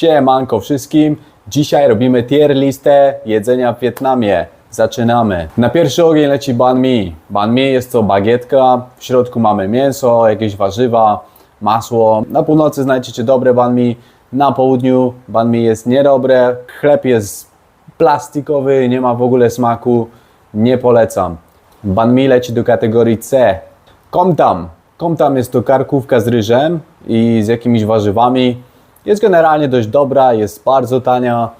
Siemanko wszystkim. Dzisiaj robimy tier listę jedzenia w Wietnamie. Zaczynamy. Na pierwszy ogień leci banh mi. Banh mi jest to bagietka. W środku mamy mięso, jakieś warzywa, masło. Na północy znajdziecie dobre banh mi. Na południu banh mi jest niedobre. Chleb jest plastikowy, nie ma w ogóle smaku. Nie polecam. Banh mi leci do kategorii C. Komtam. Komtam jest to karkówka z ryżem i z jakimiś warzywami. Jest generalnie dość dobra, jest bardzo tania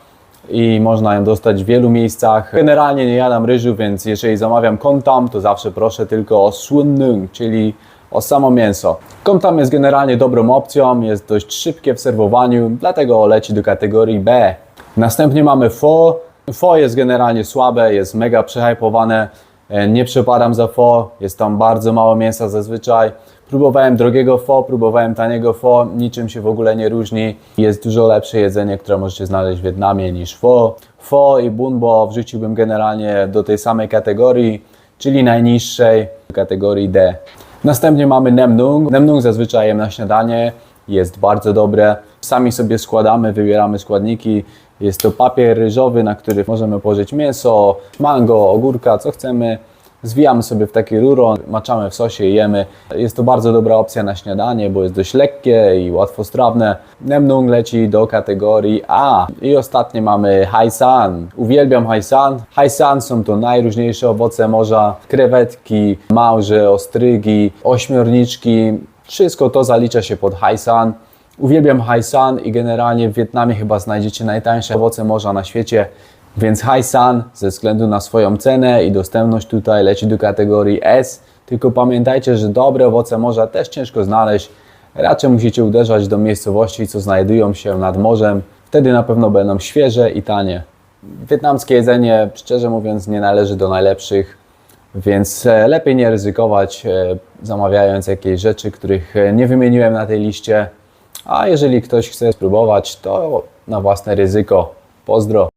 i można ją dostać w wielu miejscach. Generalnie nie jadam ryżu, więc jeżeli zamawiam komtam, to zawsze proszę tylko o słynnym, czyli o samo mięso. Komtam jest generalnie dobrą opcją, jest dość szybkie w serwowaniu, dlatego leci do kategorii B. Następnie mamy pho. Pho jest generalnie słabe, jest mega przehypowane. E, Nie przepadam za pho, jest tam bardzo mało mięsa zazwyczaj. Próbowałem drogiego pho, próbowałem taniego pho, niczym się w ogóle nie różni. Jest dużo lepsze jedzenie, które możecie znaleźć w Wietnamie niż pho. Pho i bun bo wrzuciłbym generalnie do tej samej kategorii, czyli najniższej kategorii D. Następnie mamy Nem Nung. Nem Nung zazwyczaj jem na śniadanie, jest bardzo dobre. Sami sobie składamy, wybieramy składniki. Jest to papier ryżowy, na który możemy położyć mięso, mango, ogórka, co chcemy. Zwijamy sobie w takie ruro, maczamy w sosie i jemy. Jest to bardzo dobra opcja na śniadanie, bo jest dość lekkie i łatwostrawne. Nem Nung leci do kategorii A. I ostatnie mamy Haisan. Uwielbiam Haisan. Haisan są to najróżniejsze owoce morza, krewetki, małże, ostrygi, ośmiorniczki. Wszystko to zalicza się pod Haisan. Uwielbiam Haisan i generalnie w Wietnamie chyba znajdziecie najtańsze owoce morza na świecie. Więc Haisan ze względu na swoją cenę i dostępność tutaj leci do kategorii S. Tylko pamiętajcie, że dobre owoce morza też ciężko znaleźć. Raczej musicie uderzać do miejscowości, co znajdują się nad morzem. Wtedy na pewno będą świeże i tanie. Wietnamskie jedzenie, szczerze mówiąc, nie należy do najlepszych, więc e, lepiej nie ryzykować, e, zamawiając jakieś rzeczy, których e, nie wymieniłem na tej liście. A jeżeli ktoś chce spróbować, to na własne ryzyko. Pozdro!